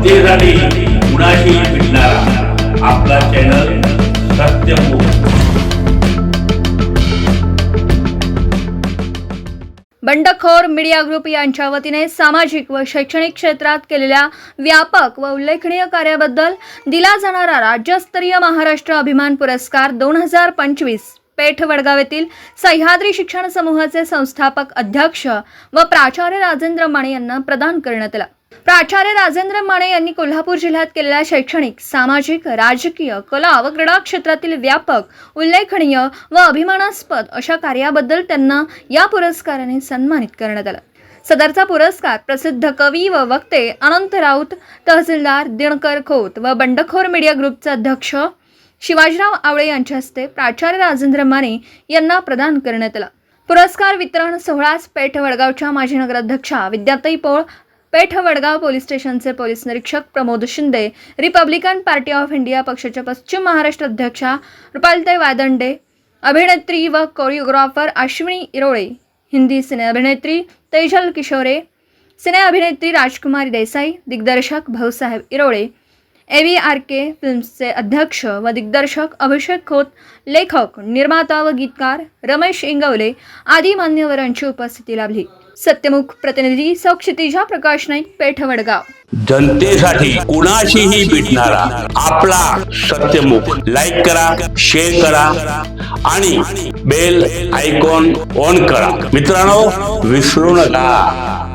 जनतेसाठी कुणाशी भेटणारा आपला चॅनल सत्यमुख बंडखोर मीडिया ग्रुप यांच्या वतीने सामाजिक व शैक्षणिक क्षेत्रात केलेल्या व्यापक व उल्लेखनीय कार्याबद्दल दिला जाणारा राज्यस्तरीय महाराष्ट्र अभिमान पुरस्कार दोन हजार पंचवीस पेठ वडगाव येथील सह्याद्री शिक्षण समूहाचे संस्थापक अध्यक्ष व प्राचार्य राजेंद्र माने यांना प्रदान करण्यात आला. प्राचार्य राजेंद्र माने यांनी कोल्हापूर जिल्ह्यात केलेल्या शैक्षणिक सामाजिक राजकीय कला व क्रीडा क्षेत्रातील व्यापक उल्लेखनीय व अभिमानास्पद अशा कार्याबद्दल त्यांना या पुरस्काराने सन्मानित करण्यात आलं. सदरचा पुरस्कार प्रसिद्ध कवी व वक्ते अनंत राऊत तहसीलदार दिनकर खोत व बंडखोर मीडिया ग्रुपचे अध्यक्ष शिवाजीराव आवळे यांच्या हस्ते प्राचार्य राजेंद्र माने यांना प्रदान करण्यात आला. पुरस्कार वितरण सोहळाच पेठ वडगावच्या माजी नगराध्यक्षा विद्याताई पोळ पेठ वडगाव पोलीस स्टेशनचे पोलीस निरीक्षक Pramod Shinde Republican party of India पक्षाच्या पश्चिम महाराष्ट्र अध्यक्षा रुपालताई वादंडे अभिनेत्री व कोरिओग्राफर अश्विनी इरोळे हिंदी सिने अभिनेत्री तेजल किशोरे सिने अभिनेत्री राजकुमारी देसाई दिग्दर्शक Bhausaheb Irole A V R K फिल्म्सचे अध्यक्ष व दिग्दर्शक अभिषेक खोत लेखक निर्माता व गीतकार रमेश इंगवले आदी मान्यवरांची उपस्थिती लाभली. सत्यमुख प्रतिनिधी सौ क्षितिजा प्रकाश नाईक पेठ वडगाव जनतेसाठी कुणाशीही भेटणारा आपला सत्यमुख. लाईक करा शेअर करा आणि बेल आयकॉन ऑन करा. मित्रांनो विसरू नका.